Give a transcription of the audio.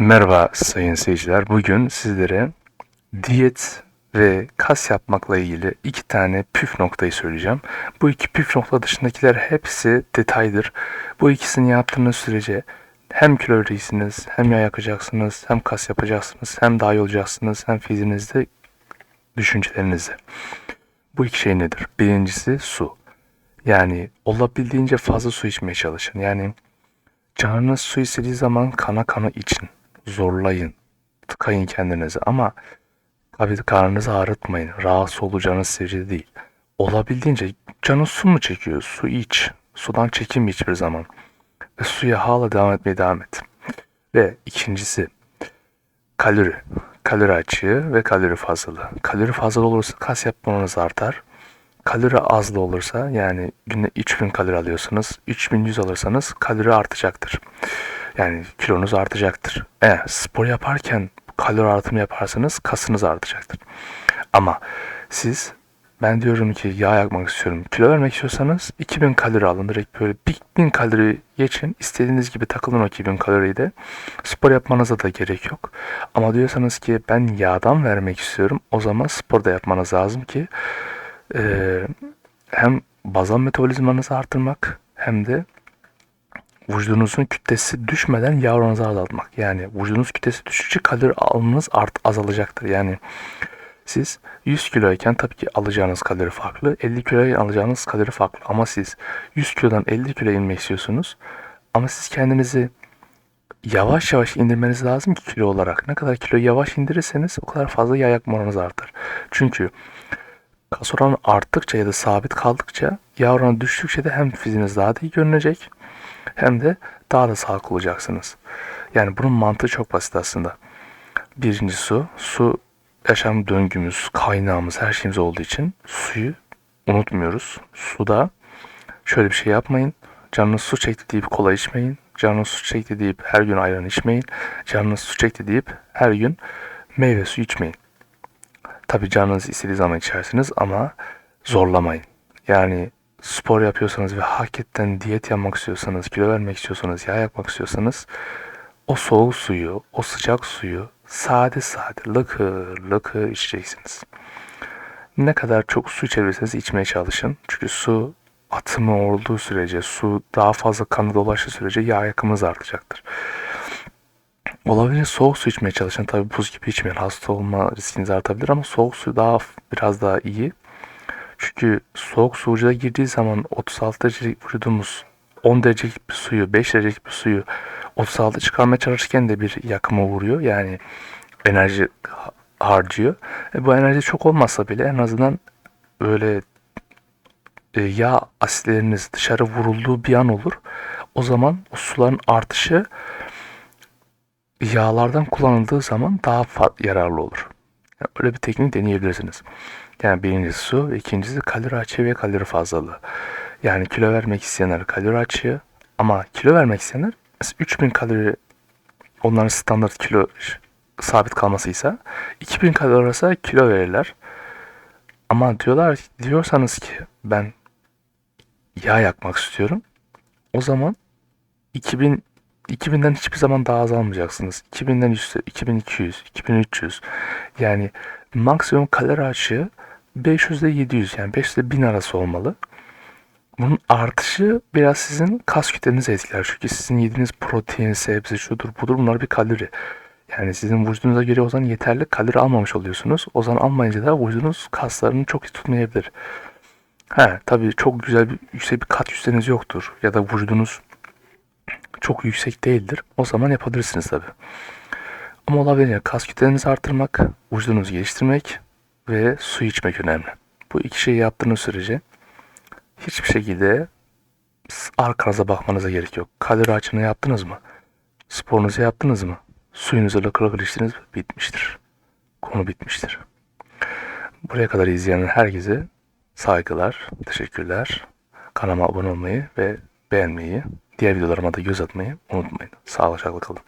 Merhaba sayın seyirciler. Bugün sizlere diyet ve kas yapmakla ilgili iki tane püf noktayı söyleyeceğim. Bu iki püf nokta dışındakiler hepsi detaydır. Bu ikisini yaptığınız sürece hem kilo vereceksiniz, hem yağ yakacaksınız, hem kas yapacaksınız, hem daha iyi olacaksınız, hem fiziğinizde, düşüncelerinizde. Bu iki şey nedir? Birincisi su. Yani olabildiğince fazla su içmeye çalışın. Yani canınız su istediği zaman kana kana için. Zorlayın. Tıkayın kendinizi ama tabii karnınızı ağrıtmayın. Rahatsız olacağınız seviyede değil. Olabildiğince canın su mu çekiyor? Su iç. Sudan çekinme hiçbir zaman. Ve suya hala devam etmeye devam et. Ve ikincisi kalori. Kalori açığı ve kalori fazlalığı. Kalori fazla olursa kas yapmanız artar. Kalori azlı olursa yani günde 3000 kalori alıyorsanız 3100 alırsanız kalori artacaktır. Yani kilonuz artacaktır. Eğer spor yaparken kalori artımı yaparsanız kasınız artacaktır. Ama siz ben diyorum ki yağ yakmak istiyorum. Kilo vermek istiyorsanız 2000 kalori alın. Direkt böyle 1000 kalori geçin. İstediğiniz gibi takılın o 2000 kaloriyi de. Spor yapmanıza da gerek yok. Ama diyorsanız ki ben yağdan vermek istiyorum. O zaman spor da yapmanız lazım ki e, hem bazal metabolizmanızı artırmak hem de vücudunuzun kütlesi düşmeden oranınızı azaltmak. Yani vücudunuz kütlesi düşükçe kalori alımınız art azalacaktır. Yani siz 100 kiloyken tabii ki alacağınız kalori farklı. 50 kiloya alacağınız kalori farklı. Ama siz 100 kilodan 50 kiloya inmek istiyorsunuz. Ama siz kendinizi yavaş yavaş indirmeniz lazım ki kilo olarak. Ne kadar kilo yavaş indirirseniz o kadar fazla yağ yakma oranınız artar. Çünkü kas oranı arttıkça ya da sabit kaldıkça yağ oranı düştükçe de hem fiziğiniz daha da iyi görünecek hem de daha da sağlıklı olacaksınız. Yani bunun mantığı çok basit aslında. Birinci su. Su yaşam döngümüz, kaynağımız, her şeyimiz olduğu için suyu unutmuyoruz. Suda şöyle bir şey yapmayın. Canınız su çekti deyip kola içmeyin. Canınız su çekti deyip her gün ayran içmeyin. Canınız su çekti deyip her gün meyve suyu içmeyin. Tabi canınız istediği zaman içersiniz ama zorlamayın. Yani spor yapıyorsanız ve hakikaten diyet yapmak istiyorsanız, kilo vermek istiyorsanız, yağ yakmak istiyorsanız o soğuk suyu, o sıcak suyu sade sade lıkır lıkır içeceksiniz. Ne kadar çok su içebilirseniz içmeye çalışın. Çünkü su atımı olduğu sürece, su daha fazla kanı dolaştığı sürece yağ yakımınız artacaktır. Olabilir soğuk su içmeye çalışın. Tabi buz gibi içmeyin. Hasta olma riskiniz artabilir ama soğuk su daha biraz daha iyi. Çünkü soğuk su vücuda girdiği zaman 36 derecelik vücudumuz 10 derecelik bir suyu, 5 derecelik bir suyu 36 çıkarmaya çalışırken de bir yakıma vuruyor. Yani enerji harcıyor. E bu enerji çok olmasa bile en azından böyle e, yağ asitleriniz dışarı vurulduğu bir an olur. O zaman o suların artışı yağlardan kullanıldığı zaman daha yararlı olur. Yani öyle bir teknik deneyebilirsiniz. Yani birincisi su, ikincisi kalori açığı ve kalori fazlalığı. Yani kilo vermek isteyenler kalori açığı ama kilo vermek isteyenler 3000 kalori onların standart kilo sabit kalmasıysa 2000 kalori arası kilo verirler. Ama diyorlar diyorsanız ki ben yağ yakmak istiyorum. O zaman 2000 2000'den hiçbir zaman daha az almayacaksınız. 2000'den üstü 2200, 2300. Yani maksimum kalori açığı 500 ile 700 yani 500 ile 1000 arası olmalı. Bunun artışı biraz sizin kas kütlenizi etkiler. Çünkü sizin yediğiniz protein, sebze, şudur budur bunlar bir kalori. Yani sizin vücudunuza göre o zaman yeterli kalori almamış oluyorsunuz. O zaman almayınca da vücudunuz kaslarını çok iyi tutmayabilir. He tabii çok güzel bir yüksek bir kat kütleniz yoktur. Ya da vücudunuz çok yüksek değildir. O zaman yapabilirsiniz tabii. Ama olabilir kas kütlenizi artırmak, vücudunuzu geliştirmek ve su içmek önemli. Bu iki şeyi yaptığınız sürece hiçbir şekilde arkanıza bakmanıza gerek yok. Kalori açını yaptınız mı? Sporunuzu yaptınız mı? Suyunuzu lıkır lıkır içtiniz mi? Bitmiştir. Konu bitmiştir. Buraya kadar izleyen herkese saygılar, teşekkürler. Kanalıma abone olmayı ve beğenmeyi, diğer videolarıma da göz atmayı unutmayın. Sağlıcakla kalın.